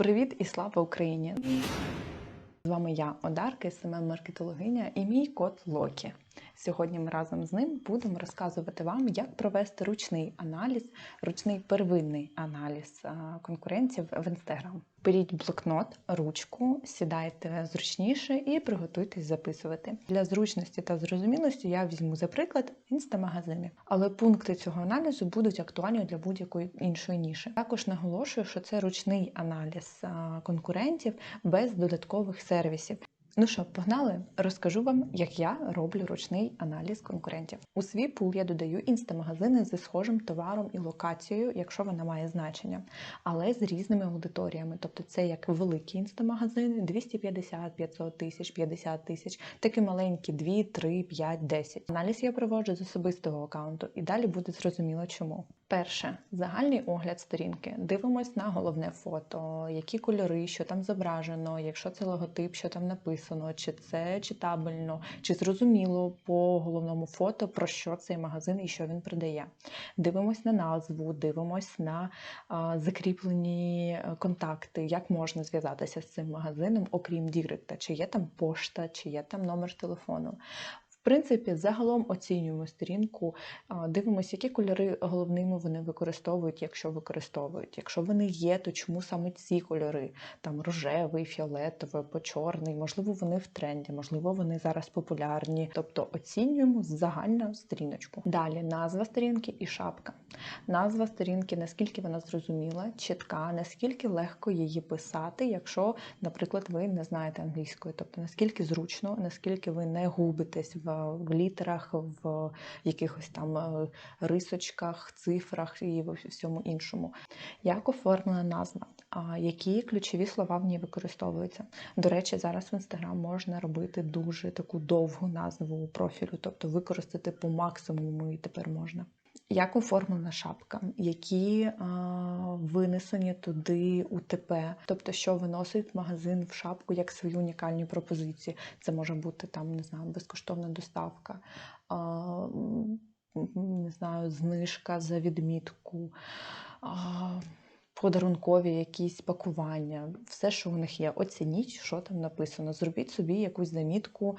Привіт і слава Україні! З вами я, Одарка, СММ маркетологиня і мій кот Локі. Сьогодні ми разом з ним будемо розказувати вам, як провести ручний аналіз, ручний первинний аналіз конкурентів в Instagram. Беріть блокнот, ручку, сідайте зручніше і приготуйтесь записувати. Для зручності та зрозумілості я візьму за приклад інстамагазини. Але пункти цього аналізу будуть актуальні для будь-якої іншої ніші. Також наголошую, що це ручний аналіз конкурентів без додаткових сервісів. Ну що, погнали? Розкажу вам, як я роблю ручний аналіз конкурентів. У свій пул я додаю інстамагазини зі схожим товаром і локацією, якщо вона має значення, але з різними аудиторіями. Тобто це як великі інстамагазини 250, 500 тисяч, 50 тисяч, такі маленькі 2, 3, 5, 10. Аналіз я проводжу з особистого аккаунту, і далі буде зрозуміло чому. Перше загальний огляд сторінки. Дивимось на головне фото, які кольори, що там зображено, якщо це логотип, що там написано, чи це читабельно, чи зрозуміло по головному фото, про що цей магазин і що він продає. Дивимось на назву, дивимось на а, закріплені е, контакти, як можна зв'язатися з цим магазином, окрім Діректа, чи є там пошта, чи є там номер телефону. В принципі, загалом оцінюємо сторінку, дивимося, які кольори головними вони використовують, якщо використовують. Якщо вони є, то чому саме ці кольори? Там рожевий, фіолетовий, або чорний, можливо, вони в тренді, можливо, вони зараз популярні. Тобто оцінюємо загальну сторіночку. Далі назва сторінки і шапка. Назва сторінки, наскільки вона зрозуміла, чітка, наскільки легко її писати, якщо, наприклад, ви не знаєте англійської, тобто наскільки зручно, наскільки ви не губитесь в, в літерах, в якихось там е, рисочках, цифрах і всьому іншому. Як оформлена назва? Які ключові слова в ній використовуються? До речі, зараз в Instagram можна робити дуже таку довгу назву профілю, тобто використати по максимуму і тепер можна. Як оформлена шапка, які е, винесені туди УТП, тобто, що виносить магазин в шапку як свої унікальні пропозиції. Це може бути там, не знаю, безкоштовна доставка, е, не знаю, знижка за відмітку. А, Подарункові якісь пакування, все, що у них є. Оцініть, що там написано. Зробіть собі якусь замітку,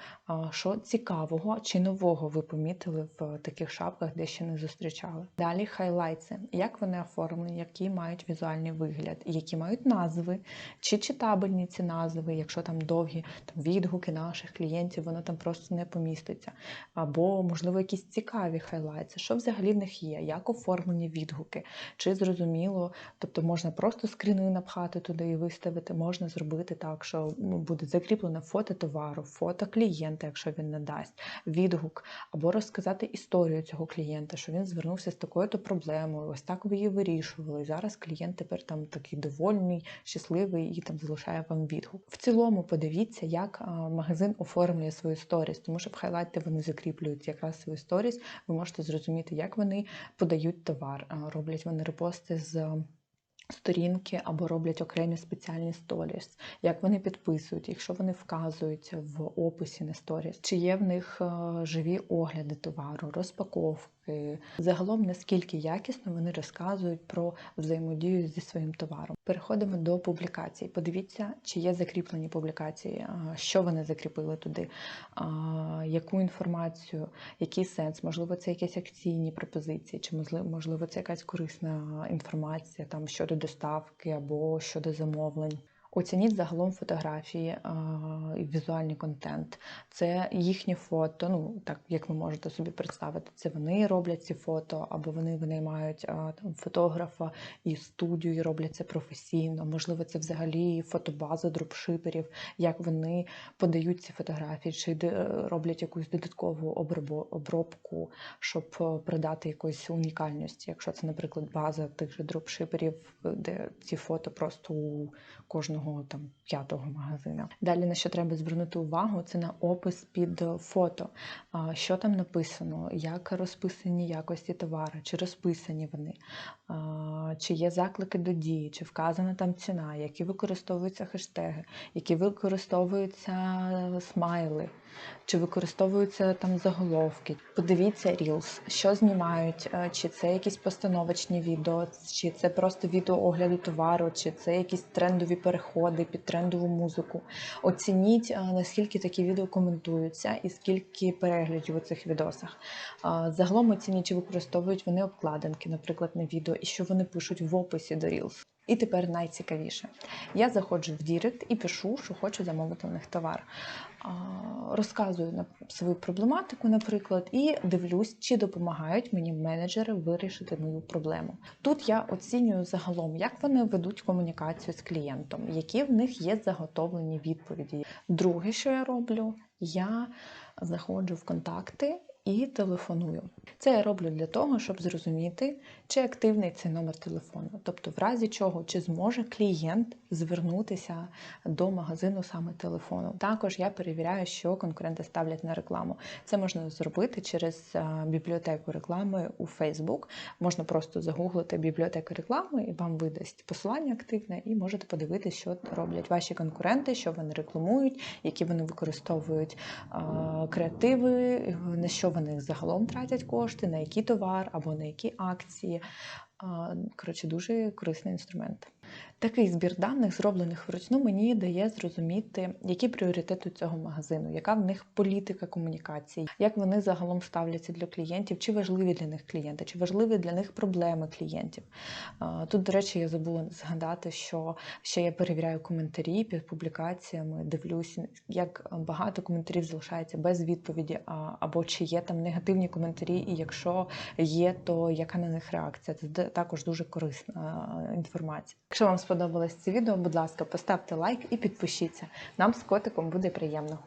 що цікавого чи нового ви помітили в таких шапках, де ще не зустрічали. Далі хайлайтси. Як вони оформлені, які мають візуальний вигляд, які мають назви, чи читабельні ці назви, якщо там довгі там, відгуки наших клієнтів, воно там просто не поміститься. Або, можливо, якісь цікаві хайлайтси. Що взагалі в них є? Як оформлені відгуки? Чи зрозуміло, тобто можна просто скріни напхати туди і виставити, можна зробити так, що ну, буде закріплено фото товару, фото клієнта, якщо він надасть, відгук, або розказати історію цього клієнта, що він звернувся з такою-то проблемою, ось так ви її вирішували. І зараз клієнт тепер там такий довольний, щасливий і там залишає вам відгук. В цілому подивіться, як магазин оформлює свою сторіс, тому що в хайлайти вони закріплюють якраз свою сторіс. Ви можете зрозуміти, як вони подають товар, роблять вони репости з сторінки або роблять окремі спеціальні сторіс, як вони підписують, якщо вони вказують в описі на сторіс, чи є в них е, живі огляди товару, розпаковки. Загалом наскільки якісно вони розказують про взаємодію зі своїм товаром. Переходимо до публікацій. Подивіться, чи є закріплені публікації, е, що вони закріпили туди, яку інформацію, який сенс, можливо, це якісь акційні пропозиції, чи можливо це якась корисна інформація там щодо доставки або щодо замовлень. Оцініть загалом фотографії і візуальний контент. Це їхні фото, ну так як ви можете собі представити, це вони роблять ці фото, або вони винаймають там фотографа і студію і роблять це професійно. Можливо, це взагалі фотобаза дропшиперів, як вони подають ці фотографії, чи роблять якусь додаткову обробку, щоб придати якоїсь унікальності. Якщо це, наприклад, база тих же дропшиперів, де ці фото просто у кожного там п'ятого магазина. Далі на що треба звернути увагу, це на опис під фото. Що там написано, як розписані якості товару, чи розписані вони, чи є заклики до дії, чи вказана там ціна, які використовуються хештеги, які використовуються смайли. чи використовуються там заголовки. Подивіться Reels, що знімають, е, чи це якісь постановочні відео, чи це просто відео огляду товару, чи це якісь трендові переходи під трендову музику. Оцініть, е, наскільки такі відео коментуються і скільки переглядів у цих відосах. Загалом оцініть, чи використовують вони обкладинки, наприклад, на відео, і що вони пишуть в описі до Reels. І тепер найцікавіше. Я заходжу в Дірект і пишу, що хочу замовити у них товар. Розказую на свою проблематику, наприклад, і дивлюсь, чи допомагають мені менеджери вирішити мою проблему. Тут я оцінюю загалом, як вони ведуть комунікацію з клієнтом, які в них є заготовлені відповіді. Друге, що я роблю, я заходжу в контакти і телефоную. Це я роблю для того, щоб зрозуміти, чи активний цей номер телефону, тобто, в разі чого, чи зможе клієнт звернутися до магазину саме телефону. Також я перевіряю, що конкуренти ставлять на рекламу. Це можна зробити через е, бібліотеку реклами у Facebook. Можна просто загуглити бібліотеку реклами, і вам видасть посилання активне, і можете подивитися, що роблять ваші конкуренти, що вони рекламують, які вони використовують е, креативи, на що вони загалом тратять кошти, на який товар або на які акції. Коротше, дуже корисний інструмент. Такий збір даних, зроблених вручну, мені дає зрозуміти, які пріоритети цього магазину, яка в них політика комунікації, як вони загалом ставляться для клієнтів, чи важливі для них клієнти, чи важливі для них проблеми клієнтів. Тут, до речі, я забула згадати, що ще я перевіряю коментарі під публікаціями, дивлюся, як багато коментарів залишається без відповіді, або чи є там негативні коментарі, і якщо є, то яка на них реакція? Це також дуже корисна е, інформація. Якщо вам сподобалось це відео, будь ласка, поставте лайк і підпишіться. Нам з котиком буде приємно.